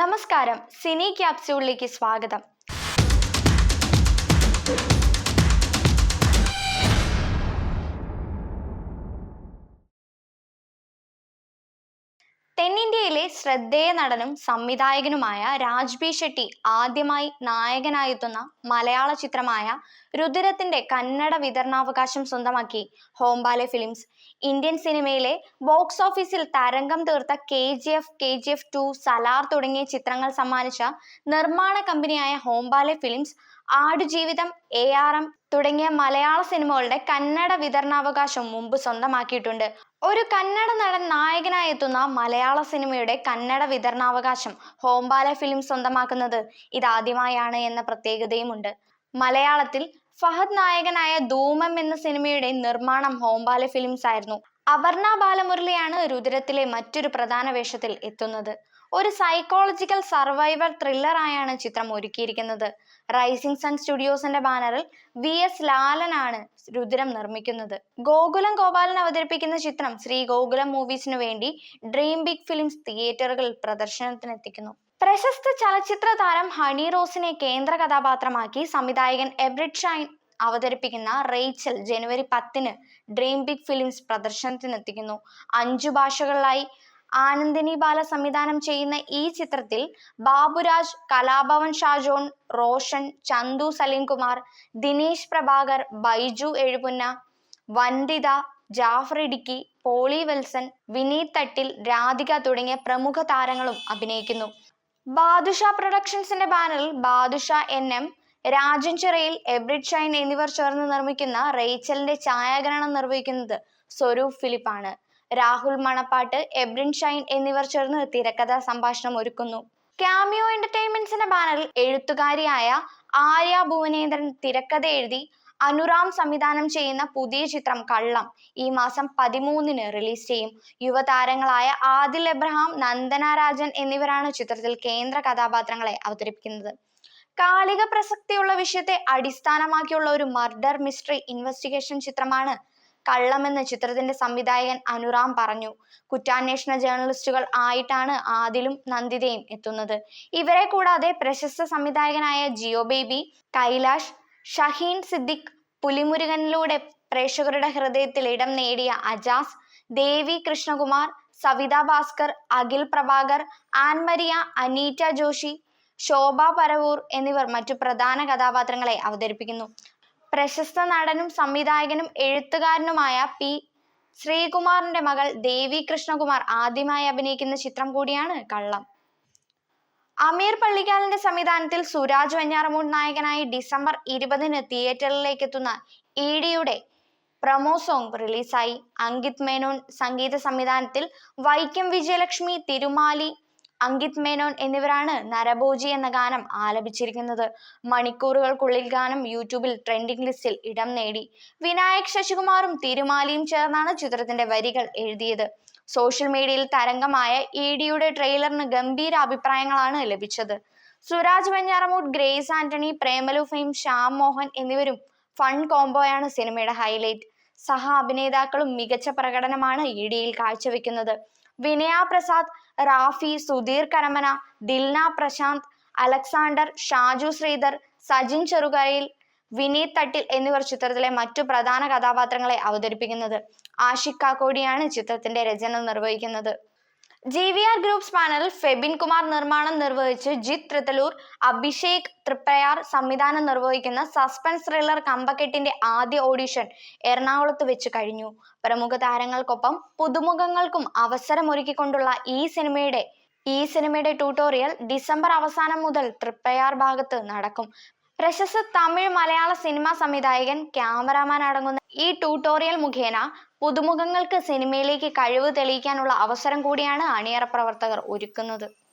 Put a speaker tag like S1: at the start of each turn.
S1: നമസ്കാരം. സിനി ക്യാപ്സ്യൂളിലേക്ക് സ്വാഗതം. തെന്നിന്ത്യയിലെ ശ്രദ്ധേയ നടനും സംവിധായകനുമായ രാജ്ബി ഷെട്ടി ആദ്യമായി നായകനായെത്തുന്ന മലയാള ചിത്രമായ രുതിരത്തിന്റെ കന്നഡ വിതരണാവകാശം സ്വന്തമാക്കി ഹോംബാലെ ഫിലിംസ്. ഇന്ത്യൻ സിനിമയിലെ ബോക്സ് ഓഫീസിൽ തരംഗം തീർത്ത K G F K G F two Salaar തുടങ്ങിയ ചിത്രങ്ങൾ സമ്മാനിച്ച നിർമ്മാണ കമ്പനിയായ Hombale films Aadujeevitham A R M തുടങ്ങിയ മലയാള സിനിമകളുടെ കന്നഡ വിതരണാവകാശം മുമ്പ് സ്വന്തമാക്കിയിട്ടുണ്ട്. ഒരു കന്നഡ നടൻ നായകനായി എത്തുന്ന മലയാള സിനിമയുടെ കന്നഡ വിതരണാവകാശം ഹോംബാല ഫിലിം സ്വന്തമാക്കുന്നത് ഇതാദ്യമായാണ് എന്ന പ്രത്യേകതയുമുണ്ട്. മലയാളത്തിൽ ഫഹദ് നായകനായ ധൂമം എന്ന സിനിമയുടെ നിർമ്മാണം ഹോംബാല ഫിലിംസ് ആയിരുന്നു അപർണ ബാലമുരളിയാണ് രുദ്രത്തിലെ മറ്റൊരു പ്രധാന വേഷത്തിൽ എത്തുന്നത്. ഒരു സൈക്കോളജിക്കൽ സർവൈവർ ത്രില്ലറായാണ് ചിത്രം ഒരുക്കിയിരിക്കുന്നത്. റൈസിംഗ് സൺ സ്റ്റുഡിയോസിന്റെ ബാനറിൽ വി എസ് ലാലനാണ് രുദ്രം നിർമ്മിക്കുന്നത്. ഗോകുലം ഗോപാലൻ അവതരിപ്പിക്കുന്ന ചിത്രം ശ്രീ ഗോകുലം മൂവീസിനു വേണ്ടി ഡ്രീം ബിഗ് ഫിലിംസ് തിയേറ്ററുകളിൽ പ്രദർശനത്തിനെത്തിക്കുന്നു. പ്രശസ്ത ചലച്ചിത്ര താരം ഹണി റോസിനെ കേന്ദ്ര കഥാപാത്രമാക്കി സംവിധായകൻ എബ്രിഡ് ഷൈൻ അവതരിപ്പിക്കുന്ന റേച്ചൽ ജനുവരി പത്തിന് ഡ്രീം ബിഗ് ഫിലിംസ് പ്രദർശനത്തിനെത്തിക്കുന്നു. അഞ്ചു ഭാഷകളിലായി ആനന്ദിനി ബാല സംവിധാനം ചെയ്യുന്ന ഈ ചിത്രത്തിൽ ബാബുരാജ് കലാഭവൻ ഷാജോൺ റോഷൻ ചന്തു സലീംകുമാർ ദിനേശ് പ്രഭാകർ ബൈജു എഴുപുന്ന വന്ദിത ജാഫർ ഇടുക്കി പോളി വെൽസൺ വിനീത് തട്ടിൽ രാധിക തുടങ്ങിയ പ്രമുഖ താരങ്ങളും അഭിനയിക്കുന്നു. ബാദുഷ പ്രൊഡക്ഷൻസിന്റെ ബാനറിൽ ബാദുഷ എൻ എം രാജൻ ചിറയിൽ എബ്രിഡ് ഷൈൻ എന്നിവർ ചേർന്ന് നിർമ്മിക്കുന്ന റേച്ചലിന്റെ ഛായാഗ്രഹണം നിർവഹിക്കുന്നത് സ്വരൂപ് ഫിലിപ്പാണ്. രാഹുൽ മണപ്പാട്ട് എബ്രിൻ ഷൈൻ എന്നിവർ ചേർന്ന് തിരക്കഥാ സംഭാഷണം ഒരുക്കുന്നു. ക്യാമിയോ എന്റർടൈൻമെന്റ്സിന്റെ ബാനറിൽ എഴുത്തുകാരിയായ ആര്യ ഭുവനേന്ദ്രൻ തിരക്കഥ എഴുതി അനുറാം സംവിധാനം ചെയ്യുന്ന പുതിയ ചിത്രം കള്ളം ഈ മാസം പതിമൂന്നിന് റിലീസ് ചെയ്യും. യുവതാരങ്ങളായ ആദിൽ എബ്രഹാം നന്ദന രാജൻ എന്നിവരാണ് ചിത്രത്തിൽ കേന്ദ്ര കഥാപാത്രങ്ങളെ അവതരിപ്പിക്കുന്നത്. കാലിക പ്രസക്തിയുള്ള വിഷയത്തെ അടിസ്ഥാനമാക്കിയുള്ള ഒരു മർഡർ മിസ്റ്ററി ഇൻവെസ്റ്റിഗേഷൻ ചിത്രമാണ് കള്ളം എന്ന ചിത്രത്തിന്റെ സംവിധായകൻ അനുറാം പറഞ്ഞു. കുറ്റാന്വേഷണ ജേർണലിസ്റ്റുകൾ ആയിട്ടാണ് ആദിലും നന്ദിതയും എത്തുന്നത്. ഇവരെ കൂടാതെ പ്രശസ്ത സംവിധായകനായ ജിയോ ബേബി കൈലാഷ് ഷഹീൻ സിദ്ദിഖ് പുലിമുരുകനിലൂടെ പ്രേക്ഷകരുടെ ഹൃദയത്തിൽ ഇടം നേടിയ അജാസ് ദേവി കൃഷ്ണകുമാർ സവിത ഭാസ്കർ അഖിൽ പ്രഭാകർ ആൻമരിയ അനീറ്റ ജോഷി ശോഭ പരവൂർ എന്നിവർ മറ്റു പ്രധാന കഥാപാത്രങ്ങളെ അവതരിപ്പിക്കുന്നു. പ്രശസ്ത നടനും സംവിധായകനും എഴുത്തുകാരനുമായ പി. ശ്രീകുമാറിന്റെ മകൾ ദേവി കൃഷ്ണകുമാർ ആദ്യമായി അഭിനയിക്കുന്ന ചിത്രം കൂടിയാണ് കള്ളം. അമീർ പള്ളിക്കാലിന്റെ സംവിധാനത്തിൽ സുരാജ് വഞ്ഞാറമൂട് നായകനായി ഡിസംബർ ഇരുപതിന് തിയേറ്ററിലേക്ക് എത്തുന്ന ഇ ഡിയുടെ പ്രമോ സോങ് റിലീസായി. അങ്കിത് മേനോൻ സംഗീത സംവിധാനത്തിൽ വൈക്കം വിജയലക്ഷ്മി തിരുമാലി അങ്കിത് മേനോൻ എന്നിവരാണ് നരഭോജി എന്ന ഗാനം ആലപിച്ചിരിക്കുന്നത്. മണിക്കൂറുകൾക്കുള്ളിൽ ഗാനം യൂട്യൂബിൽ ട്രെൻഡിംഗ് ലിസ്റ്റിൽ ഇടം നേടി. വിനായക് ശശികുമാറും തിരുമാലിയും ചേർന്നാണ് ചിത്രത്തിന്റെ വരികൾ എഴുതിയത്. സോഷ്യൽ മീഡിയയിൽ തരംഗമായ ഇ ഡിയുടെ ട്രെയിലറിന് ഗംഭീര അഭിപ്രായങ്ങളാണ് ലഭിച്ചത്. സുരാജ് വെഞ്ഞാറമൂട് ഗ്രേസ് ആന്റണി പ്രേമലു ഫെയിം ശ്യാം മോഹൻ എന്നിവരും ഫൺ കോംബോയാണ് സിനിമയുടെ ഹൈലൈറ്റ് സഹ അഭിനേതാക്കളും മികച്ച പ്രകടനമാണ് ഇ ഡിയിൽ കാഴ്ചവെക്കുന്നത്. വിനയ പ്രസാദ് റാഫി സുധീർ കരമന ദിൽന പ്രശാന്ത് അലക്സാണ്ടർ ഷാജു ശ്രീധർ സജിൻ ചെറുകയിൽ വിനീത് തട്ടിൽ എന്നിവർ ചിത്രത്തിലെ മറ്റു പ്രധാന കഥാപാത്രങ്ങളെ അവതരിപ്പിക്കുന്നത് ആഷിഖ് കാക്കോടിയാണ് ചിത്രത്തിന്റെ രചന നിർവഹിക്കുന്നത്. ജി വി ആർ ഗ്രൂപ്പ്സ് പാനലിൽ ഫെബിൻ കുമാർ നിർമ്മാണം നിർവഹിച്ച് ജിത് തൃത്തലൂർ അഭിഷേക് തൃപ്രയാർ സംവിധാനം നിർവഹിക്കുന്ന സസ്പെൻസ് ത്രില്ലർ കമ്പക്കെട്ടിന്റെ ആദ്യ ഓഡിഷൻ എറണാകുളത്ത് വെച്ച് കഴിഞ്ഞു. പ്രമുഖ താരങ്ങൾക്കൊപ്പം പുതുമുഖങ്ങൾക്കും അവസരമൊരുക്കിക്കൊണ്ടുള്ള ഈ സിനിമയുടെ ഈ സിനിമയുടെ ട്യൂട്ടോറിയൽ ഡിസംബർ അവസാനം മുതൽ തൃപ്രയാർ ഭാഗത്ത് നടക്കും. പ്രശസ്ത തമിഴ് മലയാള സിനിമാ സംവിധായകൻ ക്യാമറാമാൻ അടങ്ങുന്ന ഈ ട്യൂട്ടോറിയൽ മുഖേന പുതുമുഖങ്ങൾക്ക് സിനിമയിലേക്ക് കഴിവ് തെളിയിക്കാനുള്ള അവസരം കൂടിയാണ് അണിയറ പ്രവർത്തകർ ഒരുക്കുന്നത്.